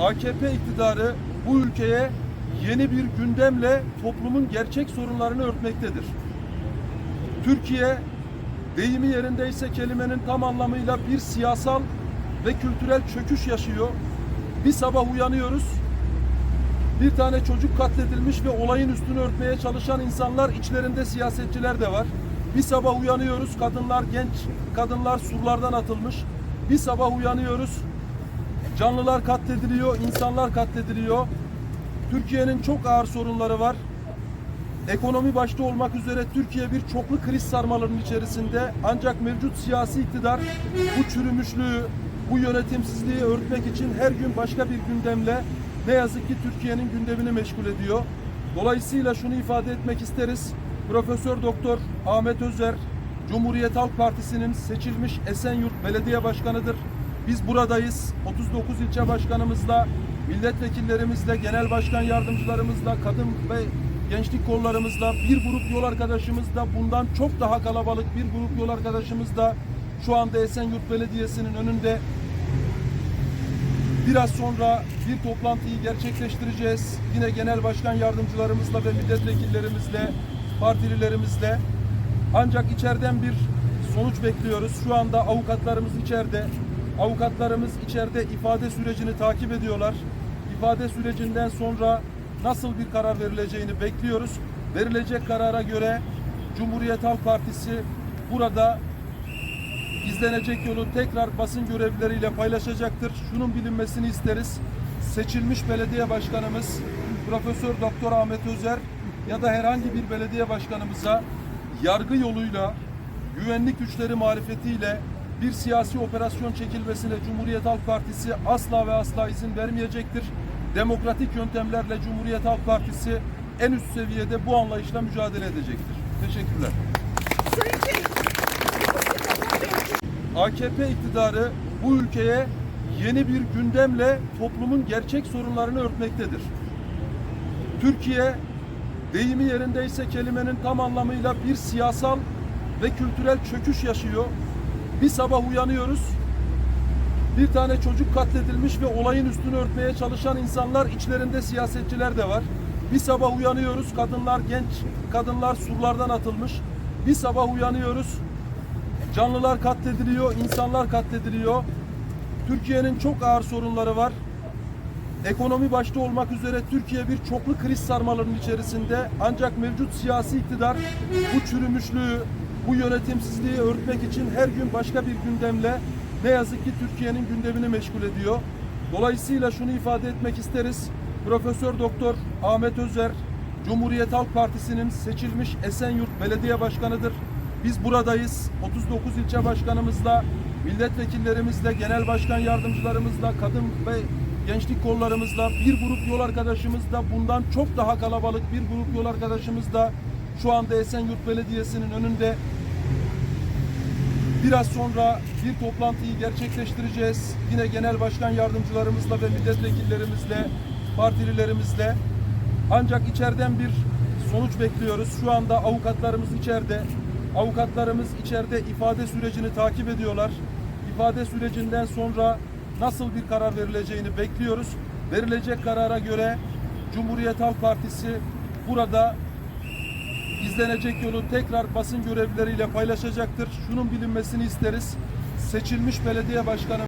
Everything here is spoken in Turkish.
AKP iktidarı bu ülkeye yeni bir gündemle toplumun gerçek sorunlarını örtmektedir. Türkiye deyimi yerindeyse kelimenin tam anlamıyla bir siyasal ve kültürel çöküş yaşıyor. Bir sabah uyanıyoruz. Bir tane çocuk katledilmiş ve olayın üstünü örtmeye çalışan insanlar içlerinde siyasetçiler de var. Bir sabah uyanıyoruz kadınlar genç kadınlar surlardan atılmış. Bir sabah uyanıyoruz canlılar katlediliyor, insanlar katlediliyor. Türkiye'nin çok ağır sorunları var. Ekonomi başta olmak üzere Türkiye bir çoklu kriz sarmalarının içerisinde ancak mevcut siyasi iktidar bu çürümüşlüğü, bu yönetimsizliği örtmek için her gün başka bir gündemle ne yazık ki Türkiye'nin gündemini meşgul ediyor. Dolayısıyla şunu ifade etmek isteriz. Profesör Doktor Ahmet Özer Cumhuriyet Halk Partisi'nin seçilmiş Esenyurt Belediye Başkanı'dır. Biz buradayız. 39 ilçe başkanımızla, milletvekillerimizle, genel başkan yardımcılarımızla, kadın ve gençlik kollarımızla, bir grup yol arkadaşımızla, bundan çok daha kalabalık bir grup yol arkadaşımız da şu anda Esenyurt Belediyesi'nin önünde Biraz sonra bir toplantıyı gerçekleştireceğiz. Yine genel başkan yardımcılarımızla ve milletvekillerimizle, partililerimizle. Ancak içeriden bir sonuç bekliyoruz. Şu anda avukatlarımız içeride. Avukatlarımız içeride ifade sürecini takip ediyorlar. İfade sürecinden sonra nasıl bir karar verileceğini bekliyoruz. Verilecek karara göre Cumhuriyet Halk Partisi burada izlenecek yolu tekrar basın görevlileriyle paylaşacaktır. Şunun bilinmesini isteriz. Seçilmiş belediye başkanımız Profesör Doktor Ahmet Özer ya da herhangi bir belediye başkanımıza yargı yoluyla güvenlik güçleri marifetiyle bir siyasi operasyon çekilmesine Cumhuriyet Halk Partisi asla ve asla izin vermeyecektir. Demokratik yöntemlerle Cumhuriyet Halk Partisi en üst seviyede bu anlayışla mücadele edecektir. Teşekkürler. AKP iktidarı bu ülkeye yeni bir gündemle toplumun gerçek sorunlarını örtmektedir. Türkiye deyimi yerindeyse kelimenin tam anlamıyla bir siyasal ve kültürel çöküş yaşıyor. Bir sabah uyanıyoruz. Bir tane çocuk katledilmiş ve olayın üstünü örtmeye çalışan insanlar içlerinde siyasetçiler de var. Bir sabah uyanıyoruz kadınlar genç kadınlar surlardan atılmış. Bir sabah uyanıyoruz Canlılar katlediliyor, insanlar katlediliyor. Türkiye'nin çok ağır sorunları var. Ekonomi başta olmak üzere Türkiye bir çoklu kriz sarmalarının içerisinde ancak mevcut siyasi iktidar bu çürümüşlüğü, bu yönetimsizliği örtmek için her gün başka bir gündemle ne yazık ki Türkiye'nin gündemini meşgul ediyor. Dolayısıyla şunu ifade etmek isteriz. Profesör Doktor Ahmet Özer Cumhuriyet Halk Partisi'nin seçilmiş Esenyurt Belediye Başkanı'dır. Biz buradayız. 39 ilçe başkanımızla, milletvekillerimizle, genel başkan yardımcılarımızla, kadın ve gençlik kollarımızla, bir grup yol arkadaşımız da bundan çok daha kalabalık bir grup yol arkadaşımız da şu anda Esenyurt Belediyesi'nin önünde Biraz sonra bir toplantıyı gerçekleştireceğiz. Yine genel başkan yardımcılarımızla ve milletvekillerimizle, partililerimizle. Ancak içeriden bir sonuç bekliyoruz. Şu anda avukatlarımız içeride. Avukatlarımız içeride ifade sürecini takip ediyorlar. İfade sürecinden sonra nasıl bir karar verileceğini bekliyoruz. Verilecek karara göre Cumhuriyet Halk Partisi burada izlenecek yolu tekrar basın görevlileriyle paylaşacaktır. Şunun bilinmesini isteriz. Seçilmiş belediye başkanı